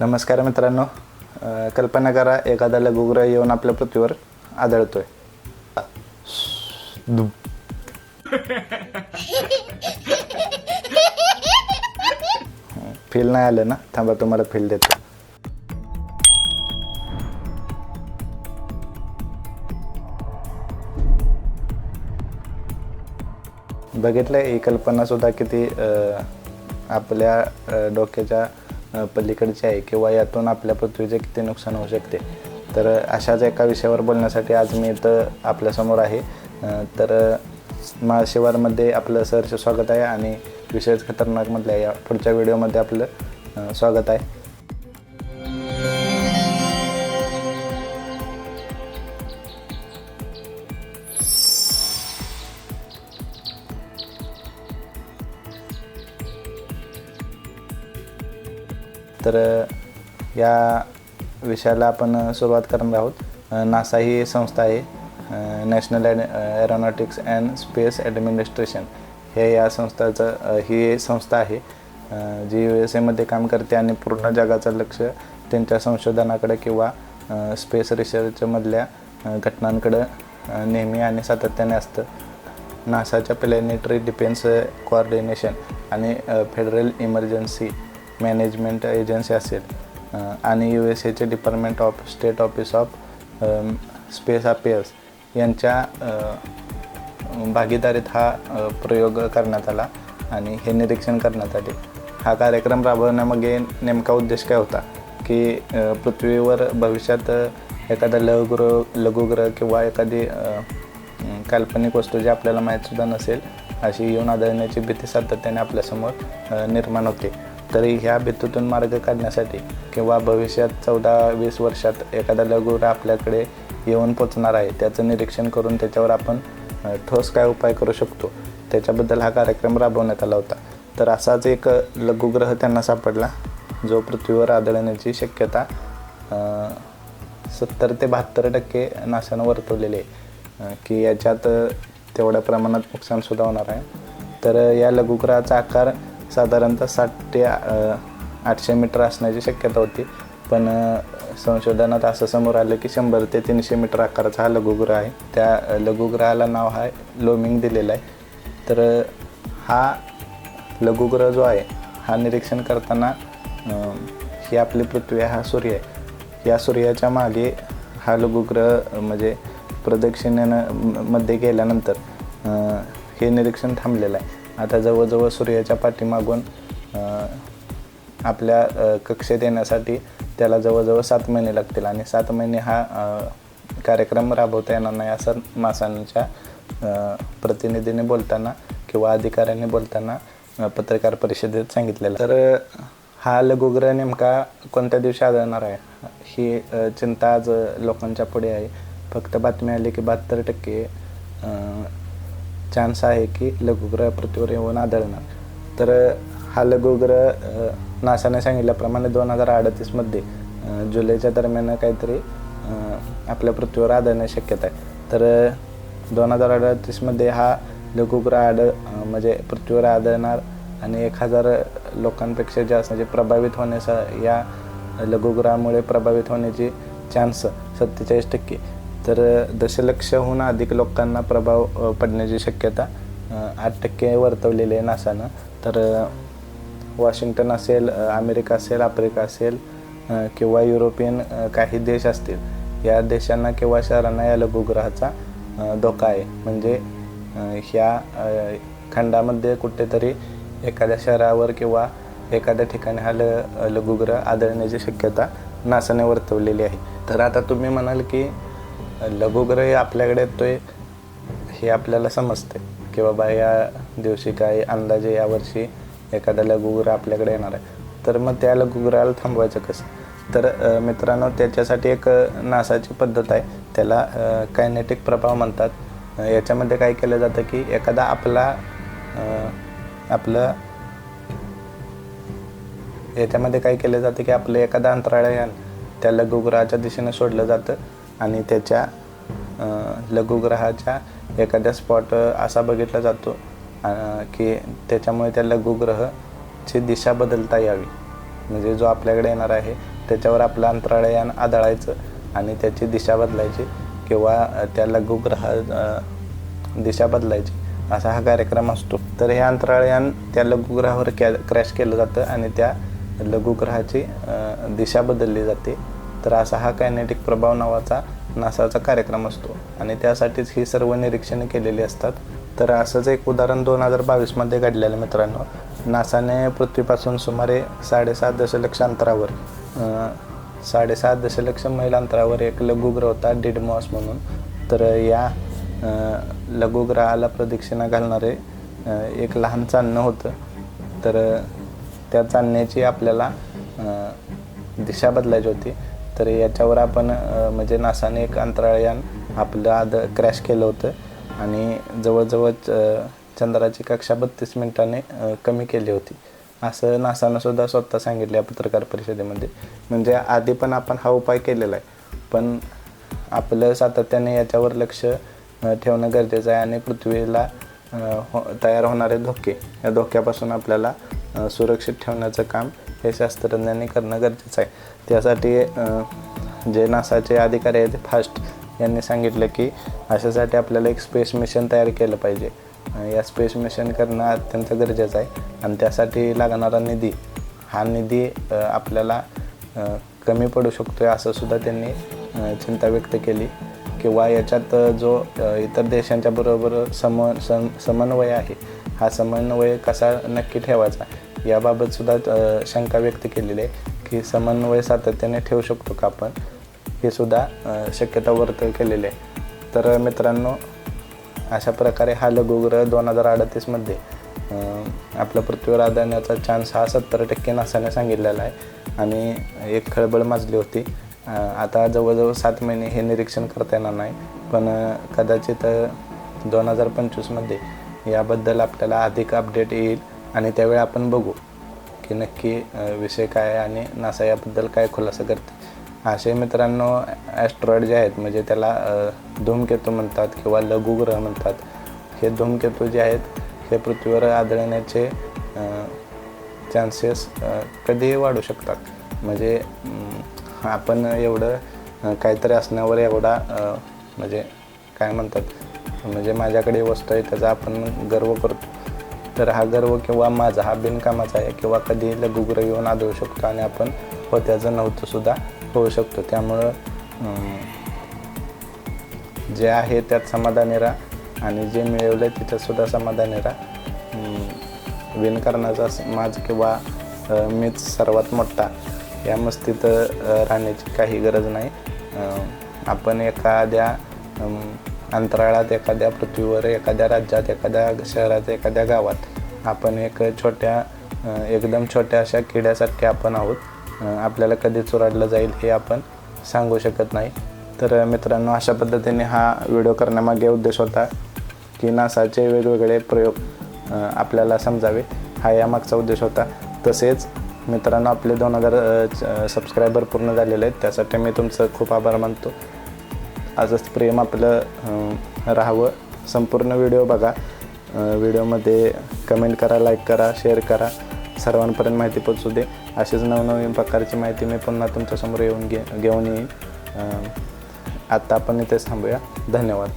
नमस्कार मित्रांनो. कल्पना करा एखादा लघुग्रह येऊन आपल्या पृथ्वीवर आदळतोय. फील नाही आलं ना? थांबा तुम्हाला फील देतो. बघितलं ही कल्पना सुद्धा किती आपल्या डोक्याच्या पलीकडचे आहे किंवा यातून आपल्या पृथ्वीचे किती नुकसान होऊ शकते. तर अशाच एका विषयावर बोलण्यासाठी आज मी इथं आपल्यासमोर आहे. तर महाशिवारमध्ये आपलं सरचं स्वागत आहे आणि विशेष खतरनाकमधल्या या पुढच्या व्हिडिओमध्ये आपलं स्वागत आहे. तर या विषयाला आपण सुरुवात करणार आहोत. नासा ही संस्था आहे national and aeronautics and space administration हे या संस्थाचं ही संस्था आहे. जी यू एस एमध्ये काम करते आणि पूर्ण जगाचं लक्ष त्यांच्या संशोधनाकडे किंवा स्पेस रिसर्चमधल्या घटनांकडं नेहमी आणि सातत्याने असतं. नासाच्या प्लॅनेटरी डिफेन्स कोऑर्डिनेशन आणि फेडरल इमर्जन्सी मॅनेजमेंट एजन्सी असेल. आणि U S एचे department of state office of space affairs यांच्या भागीदारीत हा प्रयोग करण्यात आला आणि हे निरीक्षण करण्यात आले. हा कार्यक्रम राबवण्यामागे नेमका उद्देश काय होता? की पृथ्वीवर भविष्यात एखादा लघुग्रह लघुग्रह किंवा एखादी काल्पनिक वस्तू जी आपल्याला माहीतसुद्धा नसेल अशी येऊन आदळण्याची भीती सातत्याने आपल्यासमोर निर्माण होते. तरी ह्या भीतीतून मार्ग काढण्यासाठी किंवा भविष्यात चौदा वीस वर्षात एखादा लघुग्रह आपल्याकडे येऊन पोचणार आहे त्याचं निरीक्षण करून त्याच्यावर आपण ठोस काय उपाय करू शकतो त्याच्याबद्दल हा कार्यक्रम राबवण्यात आला होता. तर असाच एक लघुग्रह त्यांना सापडला जो पृथ्वीवर आदळण्याची शक्यता सत्तर ते बहात्तर टक्के नासानं वर्तवलेले आहे. की याच्यात तेवढ्या प्रमाणात नुकसानसुद्धा होणार आहे. तर या लघुग्रहाचा आकार साधारणतः साठ ते आठशे मीटर असण्याची शक्यता होती. पण संशोधनात असं समोर आलं की शंभर ते तीनशे मीटर आकाराचा हा लघुग्रह आहे. त्या लघुग्रहाला नाव हा लोमिंग दिलेलं आहे. तर हा लघुग्रह जो आहे हा निरीक्षण करताना ही आपली पृथ्वी आहे हा सूर्य आहे. या सूर्याच्या मागे हा लघुग्रह म्हणजे प्रदक्षिणेनं मध्ये गेल्यानंतर हे निरीक्षण थांबलेलं आहे. आता जवळजवळ सूर्याच्या पाठीमागून आपल्या कक्षेत येण्यासाठी त्याला जवळजवळ सात महिने लागतील. आणि सात महिने हा कार्यक्रम राबवता येणार नाही असं मासांच्या प्रतिनिधीने बोलताना किंवा अधिकाऱ्यांनी बोलताना पत्रकार परिषदेत सांगितलेलं तर हा लघुग्रह नेमका कोणत्या दिवशी आढळणार आहे? ही चिंता आज लोकांच्या पुढे आहे. फक्त बातमी आली की बहात्तर टक्के चान्स आहे की लघुग्रह पृथ्वीवर येऊन आढळणार. तर हा लघुग्रह नासाने सांगितल्याप्रमाणे दोन हजार अडतीसमध्ये जुलैच्या दरम्यान काहीतरी आपल्या पृथ्वीवर आदळण्याची शक्यता आहे. तर दोन हजार अडतीसमध्ये हा लघुग्रह आढळ म्हणजे पृथ्वीवर आदळणार आणि एक हजार लोकांपेक्षा जास्त म्हणजे प्रभावित होण्याचा या लघुग्रहामुळे प्रभावित होण्याची चान्स सत्तेचाळीस टक्के. तर दशलक्षहून अधिक लोकांना प्रभाव पडण्याची शक्यता आठ टक्के वर्तवलेली आहे नासानं. तर वॉशिंग्टन असेल अमेरिका असेल आफ्रिका असेल किंवा युरोपियन काही देश असतील या देशांना किंवा शहरांना या लघुग्रहाचा धोका आहे. म्हणजे ह्या खंडामध्ये कुठेतरी एखाद्या शहरावर किंवा एखाद्या ठिकाणी हा ल लघुग्रह आदळण्याची शक्यता नासाने वर्तवलेली आहे. तर आता तुम्ही म्हणाल की लघुग्रह आपल्याकडे येतोय हे आपल्याला समजते की बाबा या दिवशी काय अंदाजे यावर्षी एखादा लघुग्रह आपल्याकडे येणार आहे. तर मग त्या लघुग्रहाला थांबवायचं कसं? तर मित्रांनो त्याच्यासाठी एक नासाची पद्धत आहे. त्याला कायनेटिक प्रभाव म्हणतात. याच्यामध्ये काय केलं जातं की एखादा आपला आपलं याच्यामध्ये काय केलं जातं की आपलं एखादा अंतराळयान त्या लघुग्रहाच्या दिशेने सोडलं जातं. आणि त्याच्या लघुग्रहाच्या एखाद्या स्पॉट असा बघितला जातो की त्याच्यामुळे त्या लघुग्रहची दिशा बदलता यावी. म्हणजे जो आपल्याकडे येणार आहे त्याच्यावर आपलं अंतराळयान आदळायचं आणि त्याची दिशा बदलायची किंवा त्या लघुग्रह दिशा बदलायची असा हा कार्यक्रम असतो. तर हे अंतराळयान त्या लघुग्रहावर कॅ क्रॅश केलं जातं आणि त्या लघुग्रहाची दिशा बदलली जाते. तर असा हा कायनेटिक प्रभाव नावाचा नासाचा कार्यक्रम असतो. आणि त्यासाठीच ही सर्व निरीक्षणे केलेली असतात. तर असंच एक उदाहरण दोन हजार बावीसमध्ये घडलेलं मित्रांनो. नासाने पृथ्वीपासून सुमारे साडेसात दशलक्ष अंतरावर साडेसात दशलक्ष मैल अंतरावर एक लघुग्रह होता डिडमॉस म्हणून. तर या लघुग्रहाला प्रदक्षिणा घालणारे एक लहान चांदणं होतं. तर त्या चांदण्याची आपल्याला दिशा बदलायची होती. तर याच्यावर आपण म्हणजे नासाने एक अंतराळयान आपलं आद क्रॅश केलं होतं. आणि जवळजवळ चंद्राची कक्षा बत्तीस मिनिटाने कमी केली होती. असं नासानं सुद्धा स्वतः सांगितलं या पत्रकार परिषदेमध्ये. म्हणजे आधी पण आपण हा उपाय केलेला आहे. पण आपलं सातत्याने याच्यावर लक्ष ठेवणं गरजेचं आहे आणि पृथ्वीला हो तयार होणारे धोके. या धोक्यापासून आपल्याला सुरक्षित ठेवण्याचं काम हे शास्त्रज्ञांनी करणं गरजेचं आहे. त्यासाठी जे नासाचे अधिकारी आहेत फास्ट यांनी सांगितलं की अशासाठी आपल्याला एक स्पेस मिशन तयार केलं पाहिजे. या स्पेस मिशन करणं अत्यंत गरजेचं आहे आणि त्यासाठी लागणारा निधी हा निधी आपल्याला कमी पडू शकतो आहे असं सुद्धा त्यांनी चिंता व्यक्त केली. किंवा याच्यात जो इतर देशांच्या बरोबर सम सम समन्वय आहे हा समन्वय कसा नक्की ठेवायचा? याबाबत सुद्धा शंका व्यक्त केलेली आहे की समन्वय सातत्याने ठेवू शकतो का आपण? हे सुद्धा शक्यता वर्त केलेली आहे. तर मित्रांनो अशा प्रकारे हा लघुग्रह दोन हजार अडतीसमध्ये आपल्या पृथ्वीवर आदळण्याचा चान्स हा सत्तर टक्के नासाने सांगितलेला आहे. आणि एक खळबळ माजली होती. आता जवळजवळ सात महिने हे निरीक्षण करता येणार नाही. पण कदाचित दोन हजार पंचवीसमध्ये याबद्दल आपल्याला अधिक अपडेट येईल. आणि त्यावेळी आपण बघू की नक्की विषय काय आणि नासा याबद्दल काय खुलासा करते. असे मित्रांनो ॲस्ट्रॉइड जे आहेत म्हणजे त्याला धूमकेतू म्हणतात किंवा लघुग्रह म्हणतात. हे धूमकेतू जे आहेत हे पृथ्वीवर आदळण्याचे चान्सेस कधीही वाढू शकतात. म्हणजे आपण एवढं काहीतरी असण्यावर एवढा म्हणजे काय म्हणतात म्हणजे माझ्याकडे वस्तू आहे त्याचा आपण गर्व करतो. तर हा गर्व किंवा माझा हा बिनकामाचा आहे किंवा कधी लघुग्रह येऊन आदळू शकतो आणि आपण होत्याचं नव्हतं सुद्धा होऊ शकतो. त्यामुळं जे आहे त्यात समाधानी राहा आणि जे मिळवलं आहे त्याच्यात सुद्धा समाधानी राहा. अं, विणकरणाचा समाज किंवा मीच सर्वात मोठा या मस्तीत राहण्याची काही गरज नाही. आपण एखाद्या अंतराळात एखाद्या पृथ्वीवर एखाद्या राज्यात एखाद्या शहरात एखाद्या गावात आपण एक छोट्या एकदम छोट्या अशा किड्यासारखे आपण आहोत. आपल्याला कधी चुराडलं जाईल हे आपण सांगू शकत नाही. तर मित्रांनो अशा पद्धतीने हा व्हिडिओ करण्यामागे उद्देश होता की नासाचे वेगवेगळे प्रयोग आपल्याला समजावे. हा यामागचा उद्देश होता. तसेच मित्रांनो आपले दोन हजार सबस्क्रायबर पूर्ण झालेले आहेत त्यासाठी मी तुमचं खूप आभार मानतो. असंच प्रेम आपलं राहावं. संपूर्ण व्हिडिओ बघा. व्हिडिओमध्ये कमेंट करा लाईक करा शेअर करा. सर्वांपर्यंत माहिती पोचू दे. अशीच नवनवीन प्रकारची माहिती मी पुन्हा तुमच्यासमोर येऊन घे घेऊन येईन. आत्ता आपण इथेच थांबूया. धन्यवाद.